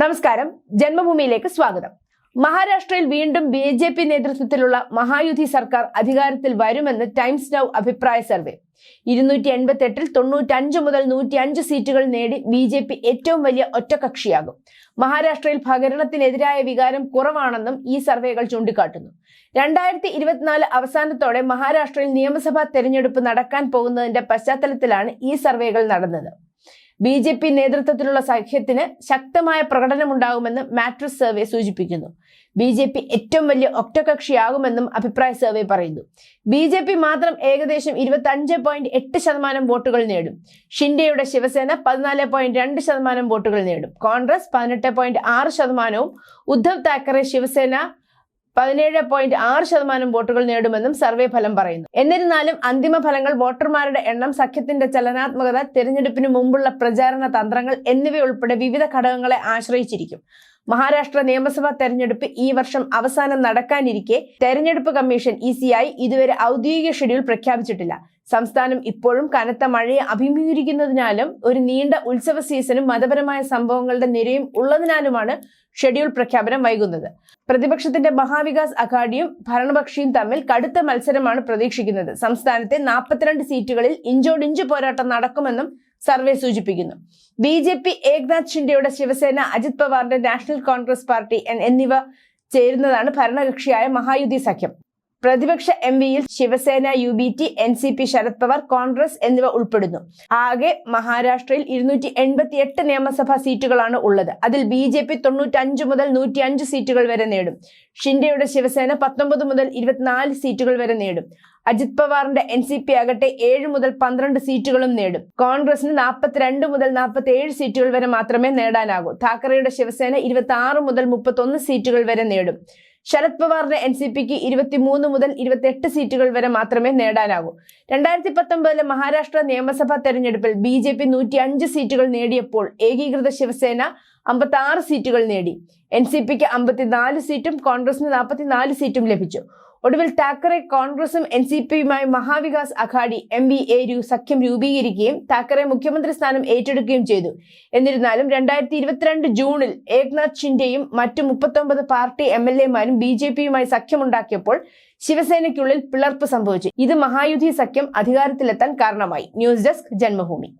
നമസ്കാരം. ജന്മഭൂമിയിലേക്ക് സ്വാഗതം. മഹാരാഷ്ട്രയിൽ വീണ്ടും ബി ജെ പി നേതൃത്വത്തിലുള്ള മഹായുധി സർക്കാർ അധികാരത്തിൽ വരുമെന്ന് ടൈംസ് നൗ അഭിപ്രായ സർവേ. ഇരുന്നൂറ്റി എൺപത്തി എട്ടിൽ തൊണ്ണൂറ്റഞ്ച് മുതൽ നൂറ്റി അഞ്ച് സീറ്റുകൾ നേടി ബി ജെ പി ഏറ്റവും വലിയ ഒറ്റകക്ഷിയാകും. മഹാരാഷ്ട്രയിൽ ഭരണത്തിനെതിരായ വികാരം കുറവാണെന്നും ഈ സർവേകൾ ചൂണ്ടിക്കാട്ടുന്നു. രണ്ടായിരത്തി ഇരുപത്തിനാല് അവസാനത്തോടെ മഹാരാഷ്ട്രയിൽ നിയമസഭാ തെരഞ്ഞെടുപ്പ് നടക്കാൻ പോകുന്നതിന്റെ പശ്ചാത്തലത്തിലാണ് ഈ സർവേകൾ നടന്നത്. ബി ജെ പി നേതൃത്വത്തിലുള്ള സഖ്യത്തിന് ശക്തമായ പ്രകടനമുണ്ടാകുമെന്ന് മാട്രിസ് സർവേ സൂചിപ്പിക്കുന്നു. ബി ജെ പി ഏറ്റവും വലിയ ഒറ്റകക്ഷിയാകുമെന്നും അഭിപ്രായ സർവേ പറയുന്നു. ബി ജെ പി മാത്രം ഏകദേശം ഇരുപത്തി അഞ്ച് പോയിന്റ് എട്ട് ശതമാനം വോട്ടുകൾ നേടും. ഷിൻഡെയുടെ ശിവസേന പതിനാല് പോയിന്റ് രണ്ട് ശതമാനം വോട്ടുകൾ നേടും. കോൺഗ്രസ് പതിനെട്ട് പോയിന്റ് ആറ് ശതമാനവും. ഉദ്ധവ് താക്കറെ ശിവസേന പതിനേഴ് പോയിന്റ് ആറ് ശതമാനം വോട്ടുകൾ നേടുമെന്നും സർവേ ഫലം പറയുന്നു. എന്നിരുന്നാലും അന്തിമ ഫലങ്ങൾ വോട്ടർമാരുടെ എണ്ണം സഖ്യത്തിന്റെ ചലനാത്മകത തെരഞ്ഞെടുപ്പിന് മുമ്പുള്ള പ്രചാരണ തന്ത്രങ്ങൾ എന്നിവയുൾപ്പെടെ വിവിധ ഘടകങ്ങളെ ആശ്രയിച്ചിരിക്കും. മഹാരാഷ്ട്ര നിയമസഭാ തെരഞ്ഞെടുപ്പ് ഈ വർഷം അവസാനം നടക്കാനിരിക്കെ തെരഞ്ഞെടുപ്പ് കമ്മീഷൻ ഇ സി ഐ ഇതുവരെ ഔദ്യോഗിക ഷെഡ്യൂൾ പ്രഖ്യാപിച്ചിട്ടില്ല. സംസ്ഥാനം ഇപ്പോഴും കനത്ത മഴയെ അഭിമുഖീകരിക്കുന്നതിനാലും ഒരു നീണ്ട ഉത്സവ സീസണും മതപരമായ സംഭവങ്ങളുടെ നിരയും ഉള്ളതിനാലുമാണ് ഷെഡ്യൂൾ പ്രഖ്യാപനം വൈകുന്നത്. പ്രതിപക്ഷത്തിന്റെ മഹാവികാസ് അഘാഡിയും ഭരണപക്ഷിയും തമ്മിൽ കടുത്ത മത്സരമാണ് പ്രതീക്ഷിക്കുന്നത്. സംസ്ഥാനത്തെ നാൽപ്പത്തിരണ്ട് സീറ്റുകളിൽ ഇഞ്ചോടിഞ്ച് പോരാട്ടം നടക്കുമെന്നും സർവേ സൂചിപ്പിക്കുന്നു. ബി ജെ പി ഏക്നാഥ് ഷിൻഡെയുടെ ശിവസേന അജിത് പവാറിന്റെ നാഷണൽ കോൺഗ്രസ് പാർട്ടി എന്നിവ ചേരുന്നതാണ് ഭരണകക്ഷിയായ മഹായുതി സഖ്യം. പ്രതിപക്ഷ എം വിയിൽ Shiv Sena U B T N C P Sharad Pawar Congress എന്നിവ ഉൾപ്പെടുന്നു. ആകെ മഹാരാഷ്ട്രയിൽ ഇരുന്നൂറ്റി എൺപത്തി എട്ട് നിയമസഭാ സീറ്റുകളാണ് ഉള്ളത്. അതിൽ ബി ജെ പി തൊണ്ണൂറ്റഞ്ച് മുതൽ നൂറ്റി അഞ്ച് സീറ്റുകൾ വരെ നേടും. ഷിൻഡെയുടെ ശിവസേന പത്തൊമ്പത് മുതൽ ഇരുപത്തിനാല് സീറ്റുകൾ വരെ നേടും. അജിത് പവാറിന്റെ എൻ സി പി ആകട്ടെ ഏഴ് മുതൽ പന്ത്രണ്ട് സീറ്റുകളും നേടും. കോൺഗ്രസിന് നാൽപ്പത്തിരണ്ട് മുതൽ നാൽപ്പത്തി ഏഴ് സീറ്റുകൾ വരെ മാത്രമേ നേടാനാകൂ. താക്കറെയുടെ ശിവസേന ഇരുപത്തി ആറ് മുതൽ മുപ്പത്തൊന്ന് സീറ്റുകൾ വരെ നേടും. ശരത് പവാറിന്റെ എൻ സി പിക്ക് ഇരുപത്തിമൂന്ന് മുതൽ ഇരുപത്തിയെട്ട് സീറ്റുകൾ വരെ മാത്രമേ നേടാനാകൂ. രണ്ടായിരത്തി പത്തൊമ്പതിലെ മഹാരാഷ്ട്ര നിയമസഭാ തെരഞ്ഞെടുപ്പിൽ ബി ജെ പി നൂറ്റി അഞ്ച് സീറ്റുകൾ നേടിയപ്പോൾ ഏകീകൃത ശിവസേന അമ്പത്തി ആറ് സീറ്റുകൾ നേടി. എൻ സി പിക്ക് അമ്പത്തിനാല് സീറ്റും കോൺഗ്രസിന് നാൽപ്പത്തിനാല് സീറ്റും ലഭിച്ചു. ഒടുവിൽ താക്കറെ കോൺഗ്രസും എൻ സി പിയുമായി Maha Vikas Aghadi M V A സഖ്യം രൂപീകരിക്കുകയും താക്കറെ മുഖ്യമന്ത്രി സ്ഥാനം ഏറ്റെടുക്കുകയും ചെയ്തു. എന്നിരുന്നാലും രണ്ടായിരത്തി ഇരുപത്തിരണ്ട് ജൂണിൽ ഏക്നാഥ് ഷിൻഡെയും മറ്റു മുപ്പത്തൊമ്പത് പാർട്ടി എം എൽ എമാരും ബി ജെ പിയുമായി സഖ്യമുണ്ടാക്കിയപ്പോൾ ശിവസേനയ്ക്കുള്ളിൽ പിളർപ്പ് സംഭവിച്ചു. ഇത് മഹായുധി സഖ്യം അധികാരത്തിലെത്താൻ കാരണമായി. News desk Janmabhumi.